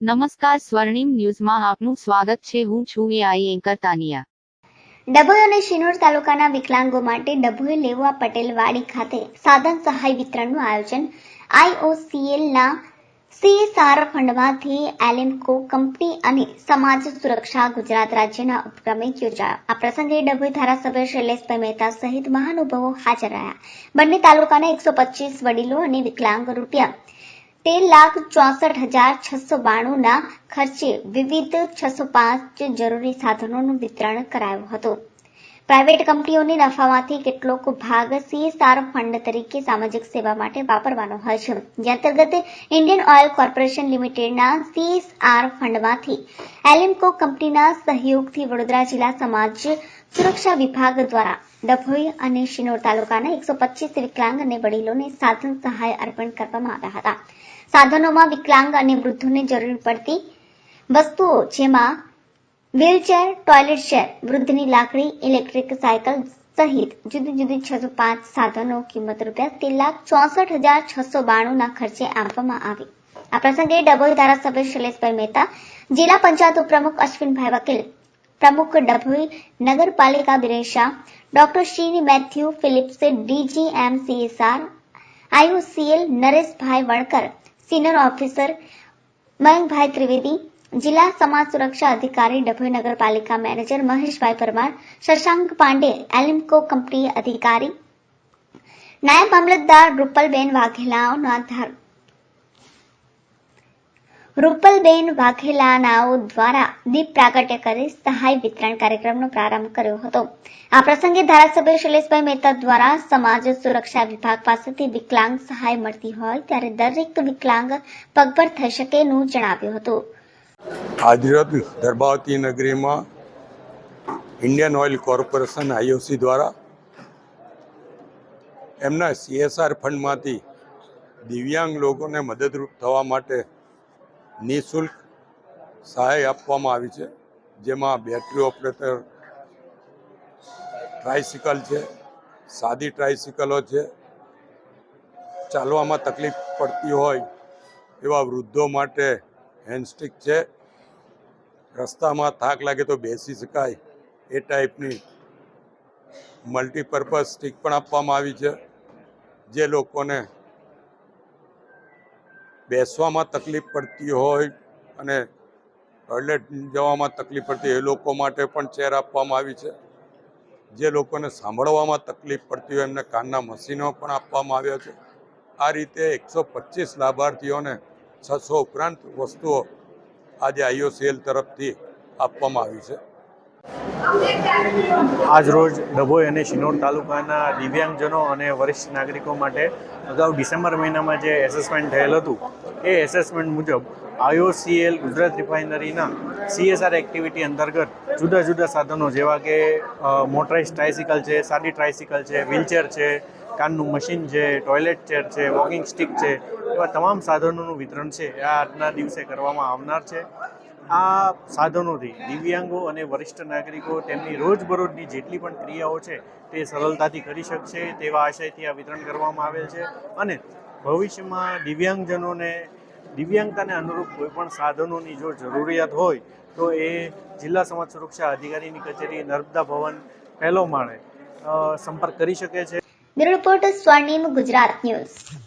નમસ્કાર સ્વર્ણિમ ન્યૂઝમાં આપનું સ્વાગત છે. હું છું એઆઈ એન્કર તાનિયા. ડભોઈ અને શિનોર તાલુકાના વિકલાંગો માટે ડભોઈ લેવા પટેલ વાડી ખાતે સાધન સહાય વિતરણનું આયોજન આઈઓસીએલના સીએસઆર ફંડમાંથી એલેમ્કો કંપની અને સમાજ સુરક્ષા ગુજરાત રાજ્યના ઉપક્રમે યોજાયો. આ પ્રસંગે ડભોઈ ધારાસભ્ય શૈલેષભાઈ મહેતા સહિત મહાનુભાવો હાજર રહ્યા. બંને તાલુકાના એકસો પચીસ વડીલો અને વિકલાંગ રૂપિયા તેર લાખ ચોસઠ હજાર છસો બાણુંના ખર્ચે વિવિધ છસો પાંચ જરૂરી સાધનોનું વિતરણ કરાયું હતું. પ્રાઇવેટ કંપનીઓની નફામાંથી કેટલોક ભાગ સીએસઆર ફંડ તરીકે સામાજિક સેવા માટે વાપરવાનો હોય છે. જે અંતર્ગત ઇન્ડિયન ઓઇલ કોર્પોરેશન લિમિટેડના સીએસઆર ફંડમાંથી એલિમ્કો કંપનીના સહયોગથી વડોદરા જિલ્લા સમાજ સુરક્ષા વિભાગ દ્વારા ડભોઈ અને શિનોર તાલુકાના એકસો પચીસ વિકલાંગ અને વડીલોને સાધન સહાય અર્પણ કરવામાં આવ્યા હતા. સાધનોમાં વિકલાંગ અને વૃદ્ધોને જરૂર પડતી વસ્તુઓ જેમાં વ્હીલચેર ટોયલેટ ચેર વૃદ્ધની લાકડી ઇલેક્ટ્રિક સાયકલ સહિત જુદી જુદી છસો પાંચ સાધનો કિંમત રૂપિયા ત્રણ લાખ ચોસઠ હજાર છસો બાણુંના ખર્ચે આપવામાં આવી. આ પ્રસંગે ડભોઈ ધારાસભ્ય શૈલેષભાઈ મહેતા, જિલ્લા પંચાયત ઉપપ્રમુખ અશ્વિનભાઈ વકીલ, પ્રમુખ ડભોઈ નગરપાલિકા બિરેશા doctor શ્રીની Mathew Philips DGM CSR IOCL Nareshbhai Vankar, senior officer Mayankbhai Trivedi જિલ્લા સમાજ સુરક્ષા અધિકારી ડભોઈ નગરપાલિકા manager Maheshbhai Parmar Shashank Pandey ALIMCO company અધિકારી નાયબ મામલતદાર રૂપલબેન વાઘેલાઓના રૂપલબેન વાઘેલાનાઓ દ્વારા દીપ પ્રાગટ્ય કરી સહાય વિતરણ કાર્યક્રમનો પ્રારંભ કર્યો હતો. આ પ્રસંગે ધારાસભ્ય શૈલેષભાઈ મહેતા દ્વારા સમાજ સુરક્ષા વિભાગ પાસેથી વિકલાંગ સહાય મળતી હોય ત્યારે દરેક વિકલાંગ પગભર થઈ શકેનું જણાવ્યું હતું. આજરોજ ધર્માવતી નગરીમાં ઇન્ડિયન ઓઇલ કોર્પોરેશન આઈઓસી દ્વારા એમના સીએસઆર ફંડમાંથી દિવ્યાંગ લોકોને મદદરૂપ થવા માટે નિઃશુલ્ક સહાય આપવામાં આવી છે, જેમાં બેટરી ઓપરેટર ટ્રાયસિકલ છે, સાદી ટ્રાયસિકલો છે. ચાલવામાં તકલીફ પડતી હોય એવા વૃદ્ધો માટે હેન્ડસ્ટિક છે. રસ્તામાં થાક લાગે તો બેસી શકાય એ ટાઈપની મલ્ટીપર્પઝ સ્ટિક પણ આપવામાં આવી છે. જે લોકોને બેસવામાં તકલીફ પડતી હોય અને ટોયલેટ જવામાં તકલીફ પડતી હોય એ લોકો માટે પણ ચેર આપવામાં આવી છે. જે લોકોને સાંભળવામાં તકલીફ પડતી હોય એમને કાનના મશીનો પણ આપવામાં આવ્યા છે. આ રીતે એકસો પચીસ લાભાર્થીઓને છસો ઉપરાંત વસ્તુઓ આજે આઈઓસીએલ તરફથી આપવામાં આવી છે. આજ રોજ ડભોઈ અને શિનોર તાલુકાના દિવ્યાંગજનો અને વરિષ્ઠ નાગરિકો માટે અગાઉ ડિસેમ્બર મહિનામાં જે એસેસમેન્ટ થયેલ હતું, એ એસેસમેન્ટ મુજબ આઈઓસીએલ ગુજરાત રિફાઇનરીના સીએસઆર એક્ટિવિટી અંતર્ગત જુદા જુદા સાધનો જેવા કે મોટરાઇઝ ટ્રાયસિકલ છે, સાદી ટ્રાયસિકલ છે વ્હીલચેર છે કાનનું મશીન છે, ટોયલેટ ચેર છે, વોકિંગ સ્ટિક છે, એવા તમામ સાધનોનું વિતરણ છે આ આજના દિવસે કરવામાં આવનાર છે. આ સાધનોથી દિવ્યાંગો અને વરિષ્ઠ નાગરિકો તેમની રોજબરોજની જેટલી પણ ક્રિયાઓ છે, તે સરળતાથી કરી શકશે, તેવા આશયથી આ વિતરણ કરવામાં આવેલ છે. અને ભવિષ્યમાં દિવ્યાંગજનોને, દિવ્યાંગતાને અનુરૂપ કોઈપણ સાધનોની જો જરૂરિયાત હોય, તો એ જિલ્લા સમાજ સુરક્ષા અધિકારીની કચેરી નર્મદા ભવન, પહેલો માળે સંપર્ક કરી શકે છે. બ્યુરો રિપોર્ટ સ્વર્ણિમ ગુજરાત ન્યૂઝ